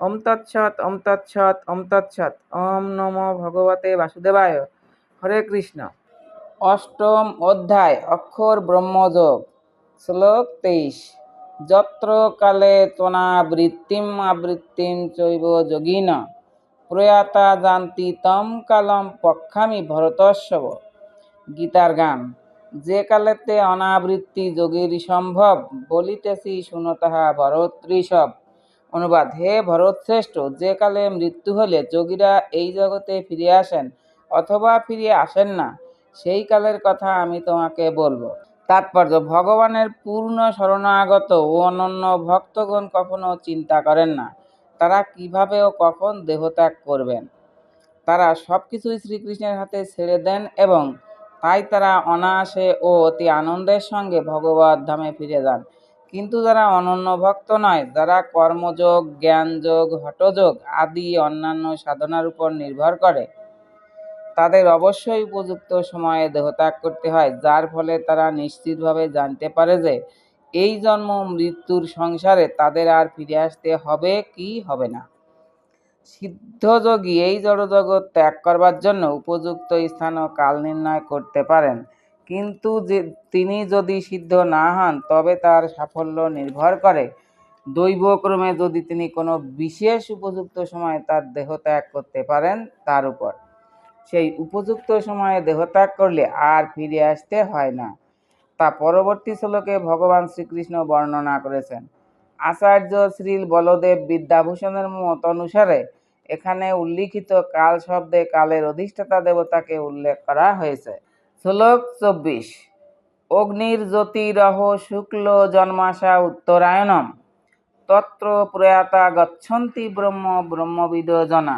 ওম তৎসৎ ওম তৎসৎ ওম তৎসৎ। ওম নমো ভগবতে বাসুদেবায়। হরে কৃষ্ণ। অষ্টম অধ্যায়, অক্ষর ব্রহ্মযোগ, শ্লোক তেইশ। যত্র কালে ত্বনাবৃত্তিম আবৃত্তিম চৈব যোগিন। প্রয়াতা জানতি তম কালম পক্ষামি ভরতস্বব। গীতার গান, যে কালেতে অনাবৃত্তি যোগীর সম্ভব, বলিতেছি শুনো তাহা ভরতৃষভ। অনুবাদ হে ভরতশ্রেষ্ঠ যে কালে মৃত্যু হলে যোগীরা এই জগতে ফিরে আসেন অথবা ফিরে আসেন না, সেই কালের কথা আমি তোমাকে বলব। তাৎপর্য, ভগবানের পূর্ণ শরণাগত ও অনন্য ভক্তগণ কখনো চিন্তা করেন না, তারা কীভাবে ও কখন দেহত্যাগ করবেন। তারা সব কিছুই শ্রীকৃষ্ণের হাতে ছেড়ে দেন এবং তাই তারা অনায়াসে ও অতি আনন্দের সঙ্গে ভগবত ধামে ফিরে যান। কিন্তু যারা অনন্য ভক্ত নয়, যারা কর্মযোগ, জ্ঞানযোগ, হঠযোগ আদি অন্যান্য সাধনার উপর নির্ভর করে, তাদের অবশ্যই উপযুক্ত সময়ে দেহত্যাগ করতে হয়, যার ফলে তারা নিশ্চিতভাবে জানতে পারে যে এই জন্ম মৃত্যুর সংসারে তাদের আর ফিরে আসতে হবে কি হবে না। সিদ্ধযোগী এই জড়জগৎ ত্যাগ করবার জন্য উপযুক্ত স্থান ও কাল নির্ণয় করতে পারেন। কিন্তু যে তিনি যদি সিদ্ধ না হন, তবে তার সাফল্য নির্ভর করে। দৈবক্রমে যদি তিনি কোনো বিশেষ উপযুক্ত সময়ে তার দেহ ত্যাগ করতে পারেন, তার উপর। সেই উপযুক্ত সময়ে দেহত্যাগ করলে আর ফিরে আসতে হয় না। তা পরবর্তী শ্লোকে ভগবান শ্রীকৃষ্ণ বর্ণনা করেছেন, আচার্য শ্রীল বলদেব বিদ্যাভূষণের মত অনুসারে এখানে উল্লিখিত কাল শব্দে কালের অধিষ্ঠাতা দেবতাকে উল্লেখ করা হয়েছে। শ্লোক চব্বিশ। অগ্নির জ্যোতিরহ শুক্ল জন্মাশা উত্তরায়ণম। তত্র প্রয়াতা গচ্ছন্তি ব্রহ্ম ব্রহ্মবিদ জনা।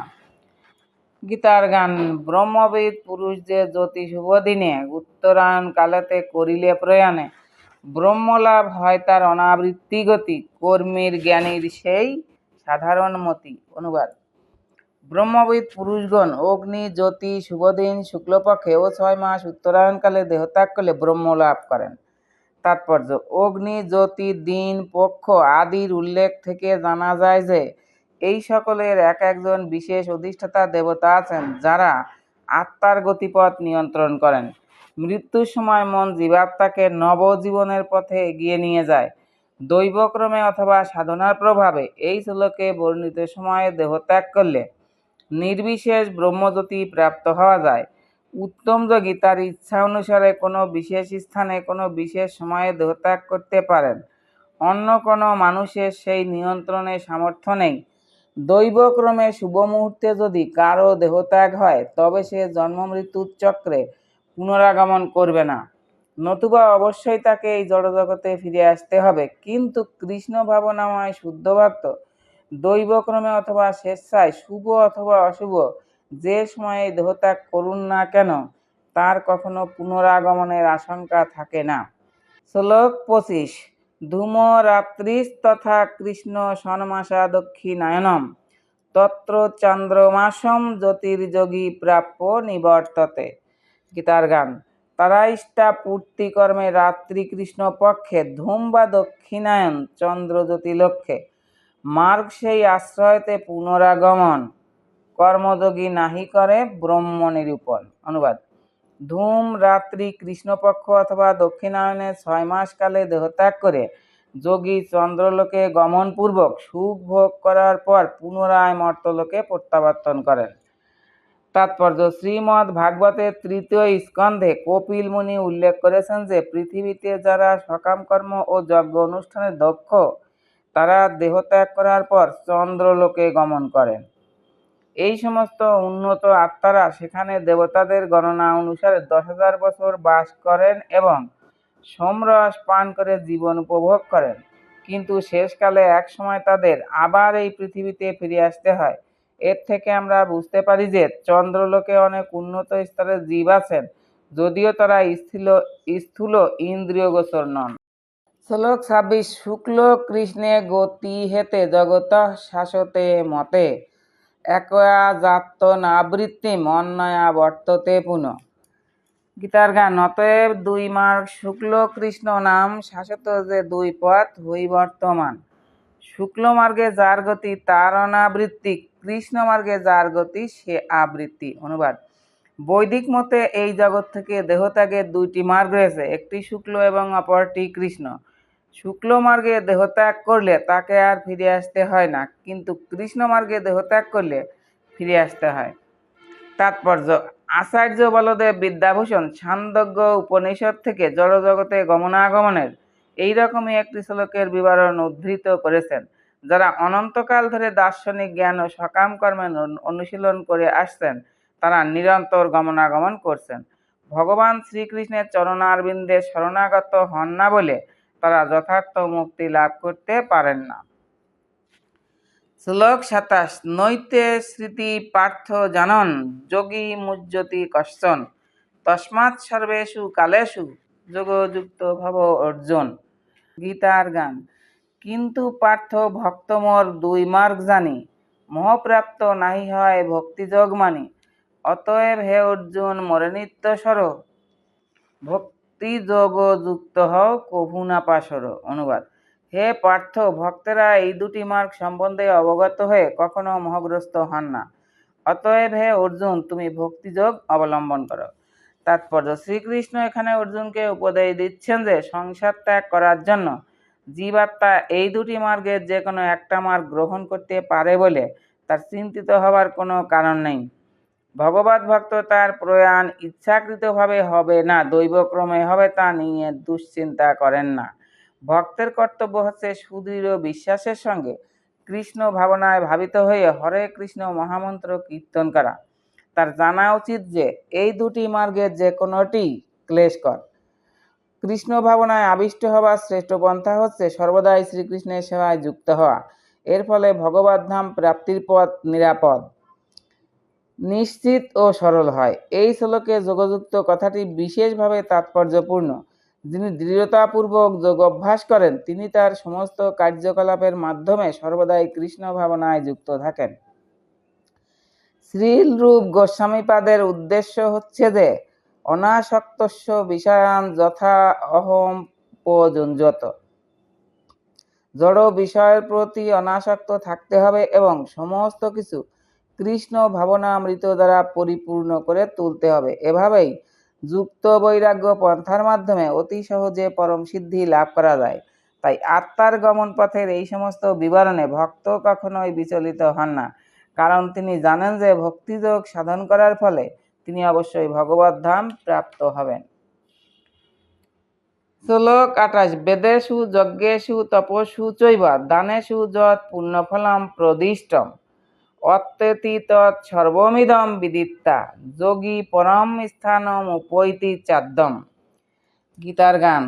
গীতার গান, ব্রহ্মবিদ পুরুষ যে জ্যোতি শুভ দিনে, উত্তরায়ণ কালেতে করিলে প্রয়াণে। ব্রহ্মলাভ হয় তার অনাবৃত্তি গতি, কর্মীর জ্ঞানীর সেই সাধারণ মতি। অনুবাদ। ব্রহ্মবিদ পুরুষগণ, অগ্নি, জ্যোতি, শুভদিন, শুক্লপক্ষে ও ছয় মাস উত্তরায়ণকালে দেহত্যাগ করলে ব্রহ্ম লাভ করেন। তাৎপর্য, অগ্নি, জ্যোতি, দিন, পক্ষ আদির উল্লেখ থেকে জানা যায় যে, এই সকলের এক একজন বিশেষ অধিষ্ঠাতা দেবতা আছেন যারা আত্মার গতিপথ নিয়ন্ত্রণ করেন। মৃত্যুর সময় মন জীবাত্মাকে নবজীবনের পথে এগিয়ে নিয়ে যায়। দৈবক্রমে অথবা সাধনার প্রভাবে এই শ্লোকে বর্ণিত সময়ে দেহত্যাগ করলে নির্বিশেষ ব্রহ্মজ্যোতি প্রাপ্ত হওয়া যায়। উত্তম যোগী তার ইচ্ছা অনুসারে কোনো বিশেষ স্থানে কোনো বিশেষ সময়ে দেহত্যাগ করতে পারেন। অন্য কোনো মানুষের সেই নিয়ন্ত্রণে সামর্থ্য নেই। দৈবক্রমে শুভ মুহূর্তে যদি কারও দেহত্যাগ হয়, তবে সে জন্ম মৃত্যুর চক্রে পুনরাগমন করবে না। নতুবা অবশ্যই তাকে এই জড়জগতে ফিরে আসতে হবে। কিন্তু কৃষ্ণ ভাবনাময় শুদ্ধ দৈবক্রমে অথবা স্বেচ্ছায় শুভ অথবা অশুভ, যে সময়ে দেহত্যাগ করুন না কেন, তার কখনো পুনরাগমনের আশঙ্কা থাকে না। শ্লোক পঁচিশ ধূম তথা কৃষ্ণ সন্মাসা দক্ষিণায়নম, তত্র চন্দ্রমাসম জ্যোতির্যোগী প্রাপ্য নিবর্ততে। গীতার গান তারা ইষ্টা পূর্তিকর্মে রাত্রি কৃষ্ণ পক্ষে, ধূম বা দক্ষিণায়ন চন্দ্রজ্যোতি লক্ষ্যে মার্গ সেই আশ্রয়তে পুনরাগমন। কর্মযোগী নাহি করে ব্রহ্ম নিরূপণ অনুবাদ। ধূম রাত্রি কৃষ্ণপক্ষ অথবা দক্ষিণায়নে ছয় মাস কালে দেহত্যাগ করে যোগী চন্দ্রলোকে গমনপূর্বক সুখ ভোগ করার পর পুনরায় মর্তলোকে প্রত্যাবর্তন করেন। তাৎপর্য শ্রীমৎ ভাগবতের তৃতীয় স্কন্ধে কপিল মুনি উল্লেখ করেছেন যে, পৃথিবীতে যারা সকাম কর্ম ও যজ্ঞ অনুষ্ঠানে দক্ষ তারা দেহত্যাগ করার পর চন্দ্রলোকে গমন করেন এই সমস্ত উন্নত আত্মারা সেখানে দেবতাদের গণনা অনুসারে দশ হাজার বছর বাস করেন এবং সোমরস পান করে জীবন উপভোগ করেন। কিন্তু শেষকালে এক সময় তাদের আবার এই পৃথিবীতে ফিরে আসতে হয়। এর থেকে আমরা বুঝতে পারি যে চন্দ্রলোকে অনেক উন্নত স্তরের জীব আছেন, যদিও তারা স্থূল স্থূল ইন্দ্রিয়গোচর নন। শ্লোক ছাব্বিশ, শুক্ল কৃষ্ণে গতি হেতে জগত শাসতে মতে। একয়া জাত নাবৃত্তিম অন্যয়া বর্ততে পুনঃ। গীতার গান, অতএব দুই মার্গ, শুক্ল কৃষ্ণ নাম শাসত যে দুই পথ হই বর্তমান। শুক্ল মার্গে যার গতি, তার অনাবৃত্তি, কৃষ্ণ মার্গে যার গতি, সে আবৃত্তি। অনুবাদ। বৈদিক মতে এই জগৎ থেকে দেহত্যাগের দুইটি মার্গ রয়েছে, একটি শুক্ল এবং অপরটি কৃষ্ণ। শুক্ল মার্গে দেহত্যাগ করলে তাকে আর ফিরে আসতে হয় না, কিন্তু কৃষ্ণ মার্গে দেহত্যাগ করলে ফিরে আসতে হয়। তাৎপর্য, আচার্য বলদেব বিদ্যাভূষণ ছান্দজ্ঞ উপনিষদ থেকে জড়জগতে গমনাগমনের এইরকমই একটি শ্লোকের বিবরণ উদ্ধৃত করেছেন, যারা অনন্তকাল ধরে দার্শনিক জ্ঞান ও সকাম কর্মের অনুশীলন করে আসছেন, তারা নিরন্তর গমনাগমন করছেন। ভগবান শ্রীকৃষ্ণের চরণারবিন্দে শরণাগত হন না বলে তারা যথার্থ মুক্তি লাভ করতে পারেন না। শ্লোক সাতাশ, নৈতে স্মৃতি পার্থ জানন, যোগী মুজ্জতি কশ্চন, তস্মাৎ সর্বেষু কালেষু যোগযুক্ত ভব অর্জুন। গীতার গান, কিন্তু পার্থ ভক্তমর দুই মার্গ জানি, মোহপ্রাপ্ত নাহি হয় ভক্তিযোগ মানি, অতএব হে অর্জুন, মরে নিত্য সর। ভক্তি যোগ যুক্ত হও, কভু না পাশর। অনুবাদ। হে পার্থ, ভক্তেরা এই দুটি মার্গ সম্বন্ধে অবগত হয়ে কখনো মোহগ্রস্ত হন না। অতএব হে অর্জুন, তুমি ভক্তিযোগ অবলম্বন করো। তাৎপর্য, শ্রীকৃষ্ণ এখানে অর্জুনকে উপদেশ দিচ্ছেন যে সংসার ত্যাগ করার জন্য জীবাত্মা এই দুটি মার্গের যে কোনো একটা মার্গ গ্রহণ করতে পারে বলে তার চিন্তিত হবার কোনো কারণ নেই। ভগবত ভক্ত তার প্রয়াণ ইচ্ছাকৃতভাবে হবে না, দৈবক্রমে হবে তা নিয়ে দুশ্চিন্তা করেন না। ভক্তের কর্তব্য হচ্ছে সুদৃঢ় বিশ্বাসের সঙ্গে কৃষ্ণ ভাবনায় ভাবিত হয়ে হরে কৃষ্ণ মহামন্ত্র কীর্তন করা। তার জানা উচিত যে, এই দুটি মার্গের যে কোনোটি ক্লেশকর কৃষ্ণ ভাবনায় আবিষ্ট হওয়ার শ্রেষ্ঠ পন্থা হচ্ছে সর্বদাই শ্রীকৃষ্ণের সেবায় যুক্ত হওয়া। এর ফলে ভগবত ধাম প্রাপ্তির পথ নিরাপদ। নিশ্চিত ও সরল হয়। এই শ্লোকে যোগযুক্ত কথাটি বিশেষভাবে তাৎপর্যপূর্ণ। যিনি দৃঢ়তাপূর্বক যোগ অভ্যাস করেন, তিনি তার সমস্ত কার্যকলাপের মাধ্যমে সর্বদাই কৃষ্ণ ভাবনায় যুক্ত থাকেন। শ্রীলরূপ গোস্বামীপাদের উদ্দেশ্য হচ্ছে যে, অনাসক্তস্য বিষয়ান যথা অহম পযুঞ্জত জড় বিষয়ের প্রতি অনাসক্ত থাকতে হবে এবং সমস্ত কিছু কৃষ্ণ ভাবনামৃত দ্বারা পরিপূর্ণ করে তুলতে হবে। এভাবেই যুক্ত বৈরাগ্য পন্থার মাধ্যমে অতি সহজে পরম সিদ্ধি লাভ করা যায়। তাই আত্মার গমন পথের এই সমস্ত বিবরণে ভক্ত কখনোই বিচলিত হন না। কারণ তিনি জানেন যে ভক্তিযোগ সাধন করার ফলে তিনি অবশ্যই ভগবত ধাম প্রাপ্ত হবেন। শ্লোক আঠাশ, বেদেশু, যজ্ঞেশু তপসু চৈব, দানেশু, যৎ, পুণ্যফলম, প্রদিষ্টম। অত্যতি সর্বমিদম বিদিত্তা, যোগী পরম স্থানম উপৈতি চাদ্যম গীতার গান,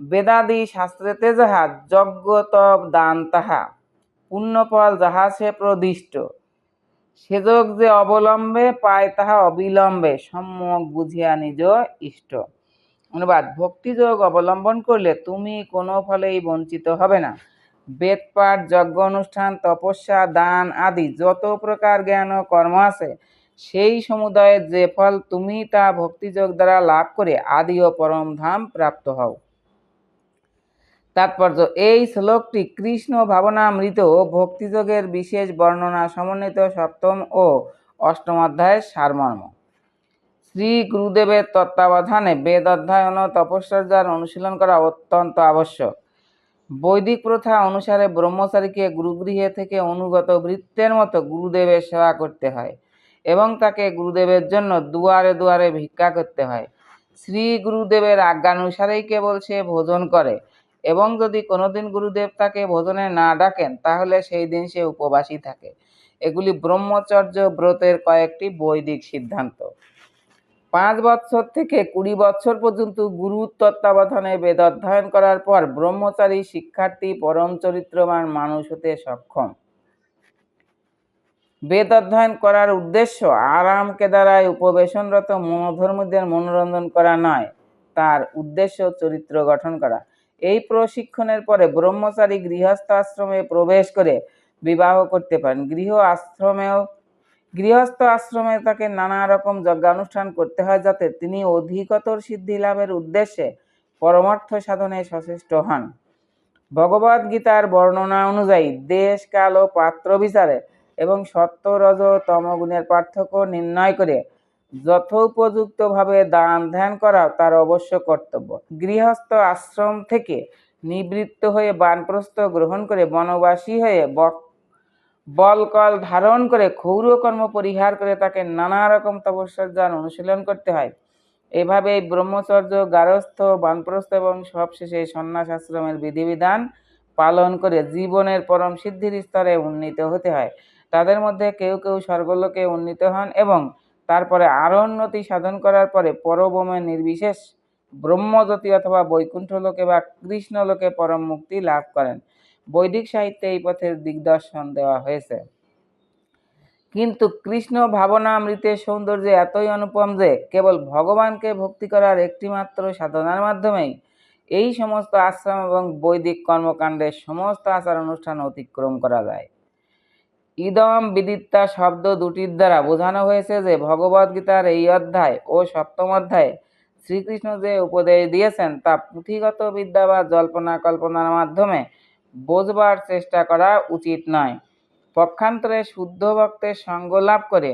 বেদাদি শাস্ত্রেতে যাহা যজ্ঞ তপ দান তাহা, পুণ্যফল যাহা সে প্রদিষ্ট সেযোগ যে অবলম্বে পায় তাহা অবিলম্বে সম্যক বুঝিয়া নিজ ইষ্ট। অনুবাদ ভক্তিযোগ অবলম্বন করলে তুমি কোনো ফলেই বঞ্চিত হবে না। বেদপাঠ যজ্ঞ অনুষ্ঠান, তপস্যা, দান আদি যত প্রকার জ্ঞান ও কর্ম আছে, সেই সমুদায়ের যে ফল তুমি তা ভক্তিযোগ দ্বারা লাভ করে আদি ও পরম ধাম প্রাপ্ত হও। তাৎপর্য, এই শ্লোকটি কৃষ্ণ ভাবনামৃত ভক্তিযোগের বিশেষ বর্ণনা সমন্বিত সপ্তম ও অষ্টম অধ্যায়ের সারমর্ম। শ্রী গুরুদেবের তত্ত্বাবধানে বেদ অধ্যয়ন ও তপস্যার অনুশীলন করা অত্যন্ত আবশ্যক। বৈদিক প্রথা অনুসারে ব্রহ্মচারীকে গুরুগৃহে থেকে অনুগত বৃত্তের মতো গুরুদেবের সেবা করতে হয় এবং তাকে গুরুদেবের জন্য দুয়ারে দুয়ারে ভিক্ষা করতে হয়। শ্রী গুরুদেবের আজ্ঞানুসারেই কেবল সে ভোজন করে এবং যদি কোনোদিন গুরুদেব তাকে ভোজনে না ডাকেন, তাহলে সেই দিন সে উপবাসী থাকে। এগুলি ব্রহ্মচর্য ব্রতের কয়েকটি বৈদিক সিদ্ধান্ত। পাঁচ বৎসর থেকে কুড়ি বৎসর পর্যন্ত গুরুর তত্ত্বাবধানে বেদ অধ্যয়ন করার পর ব্রহ্মচারী শিক্ষার্থী পরম চরিত্রবান মানুষ হতে সক্ষম। বেদ অধ্যয়ন করার উদ্দেশ্য আরাম কেদারায় উপবেশনরত মনোধর্মীদের মনোরঞ্জন করা নয়, তার উদ্দেশ্য চরিত্র গঠন করা। এই প্রশিক্ষণের পরে ব্রহ্মচারী গৃহস্থ আশ্রমে প্রবেশ করে বিবাহ করতে পারেন। গৃহ আশ্রমেও গৃহস্থ আশ্রমে তাকে নানা রকম যজ্ঞানুষ্ঠান করতে হয় যাতে তিনি অধিকতর সিদ্ধি লাভের উদ্দেশ্যে পরমার্থ সাধনে সচেষ্ট হন। ভগবদ গীতার বর্ণনা অনুযায়ী দেশ, কাল ও পাত্র বিচারে এবং সত্য, রজ তম গুণের পার্থক্য নির্ণয় করে যথোপযুক্তভাবে দান ধ্যান করা তার অবশ্য কর্তব্য। গৃহস্থ আশ্রম থেকে নিবৃত্ত হয়ে বানপ্রস্থ গ্রহণ করে বনবাসী হয়ে বক বলকল ধারণ করে ক্ষৌর কর্ম পরিহার করে তাকে নানা রকম তপস্যার অনুশীলন করতে হয়। এভাবে ব্রহ্মচর্য, গারস্থ, বানপ্রস্থ এবং সবশেষে সন্ন্যাস আশ্রমের বিধিবিধান পালন করে জীবনের পরম সিদ্ধির স্তরে উন্নীত হতে হয়। তাদের মধ্যে কেউ কেউ স্বর্গলোকে উন্নীত হন এবং তারপরে আরও উন্নতি সাধন করার পরে পরবমে নির্বিশেষ ব্রহ্মজ্যোতি অথবা বৈকুণ্ঠ লোকে বা কৃষ্ণ লোকে পরম মুক্তি লাভ করেন। বৈদিক সাহিত্যে এই পথের দিগদর্শন দেওয়া হয়েছে। কিন্তু কৃষ্ণ ভাবনামৃতের সৌন্দর্য এতই অনুপম যে, কেবল ভগবানকে ভক্তি করার একটিমাত্র সাধনার মাধ্যমেই এই সমস্ত আশ্রম এবং বৈদিক কর্মকাণ্ডের সমস্ত আচার অনুষ্ঠান অতিক্রম করা যায়। ইদম বিদিত্তা শব্দ দুটির দ্বারা বোঝানো হয়েছে যে ভগবদ্গীতার এই অধ্যায় ও সপ্তম অধ্যায়ে শ্রীকৃষ্ণ যে উপদেশ দিয়েছেন তা পুঁথিগত বিদ্যা বা জল্পনা কল্পনার মাধ্যমে বোঝবার চেষ্টা করা উচিত নয়। পক্ষান্তরে শুদ্ধ ভক্তের সঙ্গ লাভ করে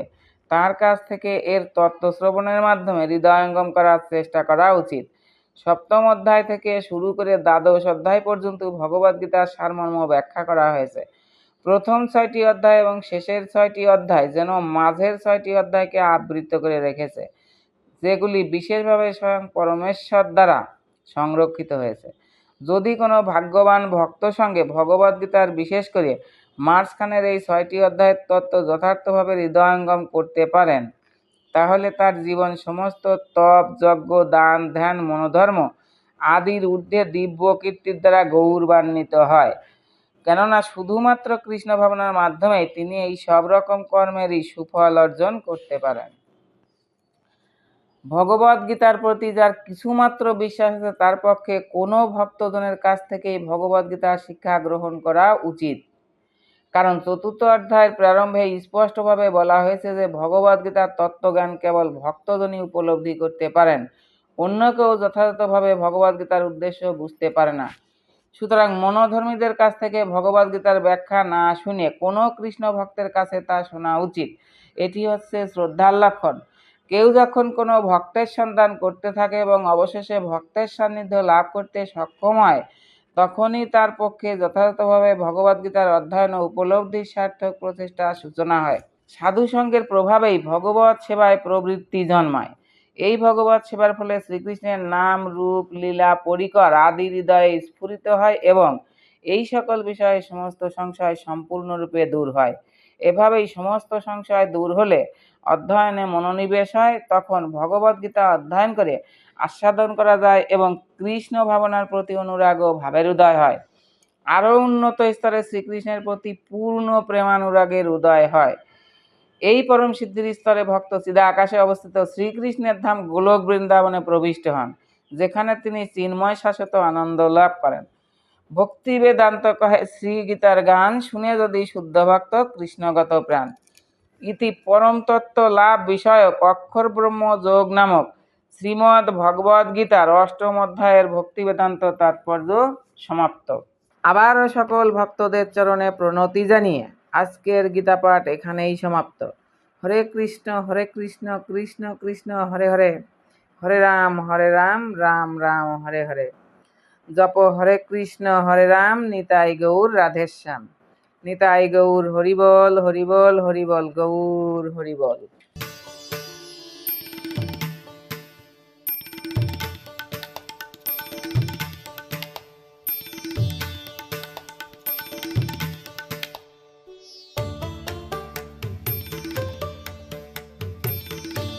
তার কাছ থেকে এর তত্ত্ব শ্রবণের মাধ্যমে হৃদয়ঙ্গম করার চেষ্টা করা উচিত। সপ্তম অধ্যায় থেকে শুরু করে দ্বাদশ অধ্যায় পর্যন্ত ভগবদ্গীতার সারমর্ম ব্যাখ্যা করা হয়েছে। প্রথম ছয়টি অধ্যায় এবং শেষের ছয়টি অধ্যায় যেন মাঝের ছয়টি অধ্যায়কে আবৃত করে রেখেছে, যেগুলি বিশেষভাবে স্বয়ং পরমেশ্বর দ্বারা সংরক্ষিত হয়েছে। যদি কোনো ভাগ্যবান ভক্ত সঙ্গে ভগবদ্গীতার বিশেষ করে মার্চখানের এই ছয়টি অধ্যায়ের তত্ত্ব যথার্থভাবে হৃদয়ঙ্গম করতে পারেন, তাহলে তার জীবন সমস্ত তপ, যজ্ঞ, দান, ধ্যান, মনোধর্ম আদির ঊর্ধ্বে দিব্য কীর্তির দ্বারা গৌরবান্বিত হয়। কেননা শুধুমাত্র কৃষ্ণ ভাবনার মাধ্যমে তিনি এই সব রকম কর্মেরই সুফল অর্জন করতে পারেন। ভগবদ গীতার প্রতি যার কিছুমাত্র বিশ্বাস আছে, তার পক্ষে কোনো ভক্তজনের কাছ থেকেই ভগবদ গীতার শিক্ষা গ্রহণ করা উচিত। কারণ চতুর্থ অধ্যায়ের প্রারম্ভে স্পষ্টভাবে বলা হয়েছে যে ভগবদ গীতার তত্ত্বজ্ঞান কেবল ভক্তজনই উপলব্ধি করতে পারেন। অন্য কেউ যথাযথভাবে ভগবদ গীতার উদ্দেশ্য বুঝতে পারে না। সুতরাং মনোধর্মীদের কাছ থেকে ভগবদ গীতার ব্যাখ্যা না শুনে কোনো কৃষ্ণ ভক্তের কাছে তা শোনা উচিত। এটি হচ্ছে শ্রদ্ধার লক্ষণ। কেউ যখন কোনো ভক্তের সন্ধান করতে থাকে এবং অবশেষে ভক্তের সান্নিধ্য লাভ করতে সক্ষম হয়, তখনই তার পক্ষে যথাযথভাবে ভগবদ্গীতার অধ্যয়ন ও উপলব্ধির সার্থক প্রচেষ্টার সূচনা হয়। সাধু সঙ্গের প্রভাবেই ভগবত সেবায় প্রবৃত্তি জন্মায়। এই ভগবত সেবার ফলে শ্রীকৃষ্ণের নাম, রূপ, লীলা, পরিকর আদি হৃদয়ে স্ফুরিত হয় এবং এই সকল বিষয়ে সমস্ত সংশয় সম্পূর্ণরূপে দূর হয়। এভাবেই সমস্ত সংশয় দূর হলে অধ্যয়নে মনোনিবেশ হয়, তখন ভগবদ্গীতা অধ্যয়ন করে আস্বাদন করা যায় এবং কৃষ্ণ ভাবনার প্রতি অনুরাগ ও ভাবের উদয় হয়। আরও উন্নত স্তরে শ্রীকৃষ্ণের প্রতি পূর্ণ প্রেমানুরাগের উদয় হয়। এই পরম সিদ্ধির স্তরে ভক্ত সিধা আকাশে অবস্থিত শ্রীকৃষ্ণের ধাম গোলক বৃন্দাবনে প্রবিষ্ট হন, যেখানে তিনি চিন্ময় শাশ্বত আনন্দ লাভ করেন। ভক্তি বেদান্ত কহে শ্রী গীতার গান শুনে যদি শুদ্ধ ভক্ত কৃষ্ণগত প্রাণ। ইতি পরম তত্ত্ব লাভ বিষয়ক অক্ষর ব্রহ্ম যোগ নামক শ্রীমদ্ ভগবদ গীতার অষ্টম অধ্যায়ের ভক্তি বেদান্ত তাৎপর্য সমাপ্ত। আবারও সকল ভক্তদের চরণে প্রণতি জানিয়ে আজকের গীতা পাঠ এখানেই সমাপ্ত। হরে কৃষ্ণ হরে কৃষ্ণ কৃষ্ণ কৃষ্ণ, হরে হরে। হরে রাম হরে রাম রাম রাম, হরে হরে। জপ হরে কৃষ্ণ, হরে রাম, নিতাই গৌর, রাধেশ্যাম। নিতাই গৌর হরিবল হরিবল হরিবল গৌর হরিবল।